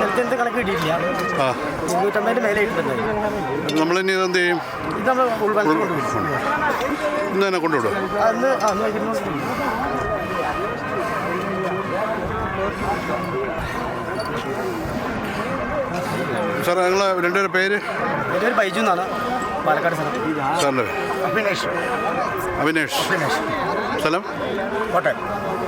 നെൽത്തിനത്തെ കണക്ക് കിട്ടിയിട്ടില്ല. ആ. ഇരുന്നൂറ്റമ്പതിന്റെ മേലെ നമ്മൾ നമ്മളിനി ഇതെന്ത് ചെയ്യും? ഇത് നമ്മൾ ഉൾവലത്തിൽ കൊണ്ടുപോയി ഇന്ന് തന്നെ കൊണ്ടുവിടും അന്ന് അന്ന് വൈകുന്നു സാറേ നിങ്ങൾ രണ്ടുപേരുടെ പേര്? എന്റെ പേര് ബൈജു എന്നാണ്. പാലക്കാട് സ്ഥലം. സാറിന്റെ അഭിനേഷ്. അവിനേഷ് സ്ഥലം? കോട്ടയം.